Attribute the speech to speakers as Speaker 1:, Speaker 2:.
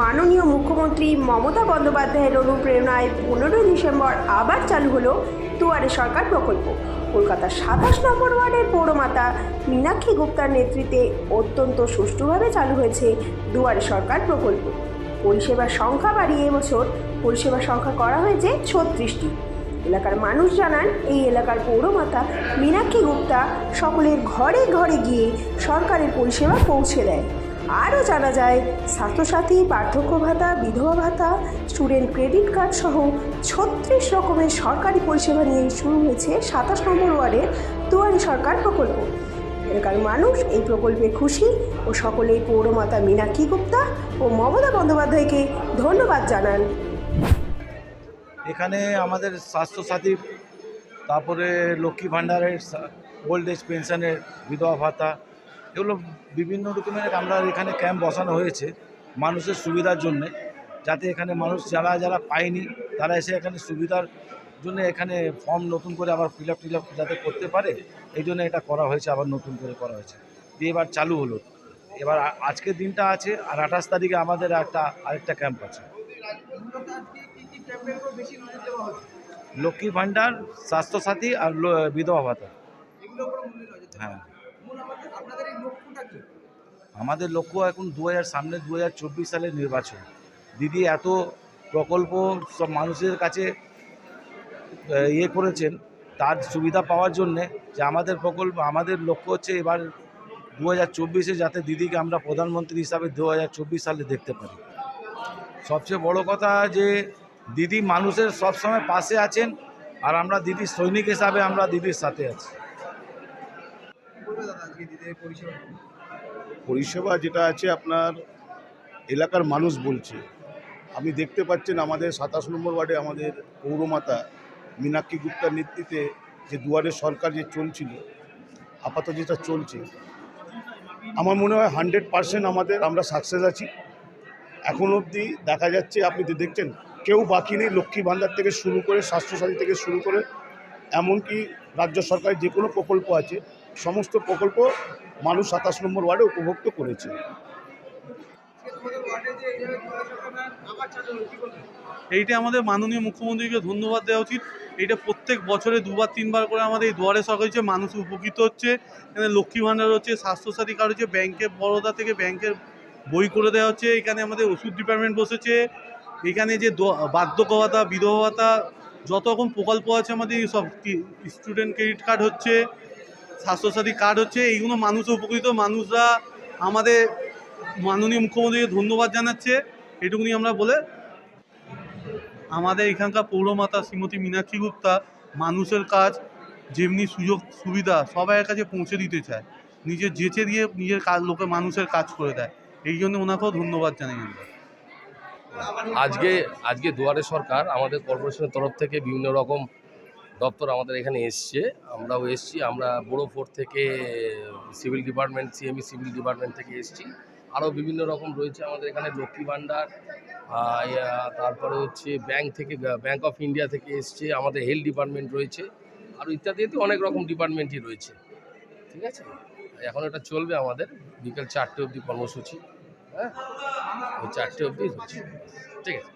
Speaker 1: মাননীয় মুখ্যমন্ত্রী মমতা বন্দ্যোপাধ্যায়ের অনুপ্রেরণায় পনেরোই ডিসেম্বর আবার চালু হলো দুয়ারে সরকার প্রকল্প। কলকাতার সাতাশ নম্বর ওয়ার্ডের পৌরমাতা মীনাক্ষী গুপ্তার নেতৃত্বে অত্যন্ত সুষ্ঠুভাবে চালু হয়েছে দুয়ারে সরকার প্রকল্প। পরিষেবার সংখ্যা বাড়িয়ে এবছর পরিষেবার সংখ্যা করা হয়েছে ছত্রিশটি। এলাকার মানুষ জানান, এই এলাকার পৌরমাতা মীনাক্ষী গুপ্তা সকলের ঘরে ঘরে গিয়ে সরকারের পরিষেবা পৌঁছে দেয়। আরও জানা যায় স্বাস্থ্যসাথী পার্থক্য ভাতা বিধবা ভাতা স্টুডেন্ট ক্রেডিট কার্ড সহ ছত্রিশ রকমের সরকারি পরিষেবা নিয়ে শুরু হয়েছে সাতাশ নম্বর ওয়ার্ডের দুয়ারি সরকার প্রকল্প। এলাকার মানুষ এই প্রকল্পে খুশি ও সকলেই পৌরমাতা মীনাক্ষী গুপ্তা ও মমতা বন্দ্যোপাধ্যায়কে ধন্যবাদ জানান।
Speaker 2: এখানে আমাদের স্বাস্থ্যসাথী, তারপরে লক্ষ্মী ভাণ্ডারের, ওল্ড এজ পেনশনের বিধবা ভাতা এগুলো বিভিন্ন রকমের আমরা এখানে ক্যাম্প বসানো হয়েছে মানুষের সুবিধার জন্যে, যাতে এখানে মানুষ যারা যারা পায়নি, তারা এসে এখানে সুবিধার জন্য এখানে ফর্ম নতুন করে আবার ফিল আপ টিল আপ যাতে করতে পারে, এই জন্য এটা করা হয়েছে, আবার নতুন করে করা হয়েছে। দিয়ে এবার চালু হলো। এবার আজকের দিনটা আছে, আর আঠাশ তারিখে আমাদের একটা, আরেকটা ক্যাম্প আছে। লক্ষ্মী ভাণ্ডার, স্বাস্থ্যসাথী আর বিধবা ভাতা। হ্যাঁ। আমাদের লক্ষ্য এখন দু হাজার সামনে দু হাজার চব্বিশ সালের নির্বাচন। দিদি এত প্রকল্প সব মানুষের কাছে ইয়ে করেছেন, তার সুবিধা পাওয়ার জন্যে যে আমাদের প্রকল্প, আমাদের লক্ষ্য হচ্ছে এবার দু হাজার চব্বিশে যাতে দিদিকে আমরা প্রধানমন্ত্রী হিসাবে দু হাজার চব্বিশ সালে দেখতে পারি। সবচেয়ে বড় কথা যে দিদি মানুষের সবসময় পাশে আছেন, আর আমরা দিদির সৈনিক হিসাবে আমরা দিদির সাথে আছি।
Speaker 3: পরিষেবা যেটা আছে আপনার এলাকার মানুষ বলছে। আপনি দেখতে পাচ্ছেন আমাদের সাতাশ নম্বর ওয়ার্ডে আমাদের পৌরমাতা মীনাক্ষী গুপ্তার নেতৃত্বে যে দুয়ারে সরকার যে চলছিল, আপাতত যেটা চলছে, আমার মনে হয় হান্ড্রেড পার্সেন্ট আমাদের আমরা সাকসেস আছি। এখন অবধি দেখা যাচ্ছে, আপনি তো দেখছেন, কেউ বাকি নেই, লক্ষ্মী ভাণ্ডার থেকে শুরু করে, স্বাস্থ্যসাথী থেকে শুরু করে, এমনকি রাজ্য সরকারের যে কোনো প্রকল্প আছে সমস্ত প্রকল্প মানুষ সাতাশ নম্বর ওয়ার্ডে উপভোক্ত করেছে।
Speaker 4: এইটা আমাদের মাননীয় মুখ্যমন্ত্রীকে ধন্যবাদ দেওয়া উচিত। এইটা প্রত্যেক বছরে দুবার, তিনবার করে আমাদের এই দুয়ারে সরকার হচ্ছে, মানুষ উপকৃত হচ্ছে। এখানে লক্ষ্মী ভাণ্ডার হচ্ছে, স্বাস্থ্যসাথী কার্ড হচ্ছে ব্যাংকের বরোদা থেকে ব্যাংকের বই করে দেওয়া হচ্ছে। এখানে আমাদের ওষুধ ডিপার্টমেন্ট বসেছে। এখানে যে বার্ধক্য ভাতা বিধবা ভাতা যত রকম প্রকল্প আছে আমাদের সব স্টুডেন্ট ক্রেডিট কার্ড হচ্ছে। স্বাস্থ্যসাথী কার্ড হচ্ছে, এইগুলো মানুষ উপকৃত। মানুষরা আমাদের মাননীয় মুখ্যমন্ত্রীকে ধন্যবাদ জানাচ্ছে, এটুকুনি আমরা বলে আমাদের এখানকার পৌরমাতা শ্রীমতী মীনাক্ষী গুপ্তা মানুষের কাজ যেমনি সুযোগ, সুবিধা সবাইয়ের কাছে পৌঁছে দিতে চায়। নিজের যেচে দিয়ে নিজের কাজ, লোকে মানুষের কাজ করে দেয়। এই জন্য ওনাকেও ধন্যবাদ জানাই আমরা।
Speaker 5: আজকে আজকে দুয়ারে সরকার আমাদের কর্পোরেশনের তরফ থেকে বিভিন্ন রকম দপ্তর আমাদের এখানে এসছে। আমরাও এসছি। আমরা বড়ো ফোর্ট থেকে civil department, CME civil department থেকে এসছি। আরও বিভিন্ন রকম রয়েছে আমাদের এখানে লক্ষ্মী ভাণ্ডার তারপরে হচ্ছে ব্যাংক থেকে, ব্যাংক অফ ইন্ডিয়া থেকে এসছে। আমাদের হেলথ ডিপার্টমেন্ট রয়েছে। আরও ইত্যাদি ইত্যাদি অনেক রকম ডিপার্টমেন্টই রয়েছে। ঠিক আছে? এখন এটা চলবে আমাদের বিকেল চারটে অবধি কর্মসূচি। হ্যাঁ? ওই চারটে অবধি ঠিক আছে।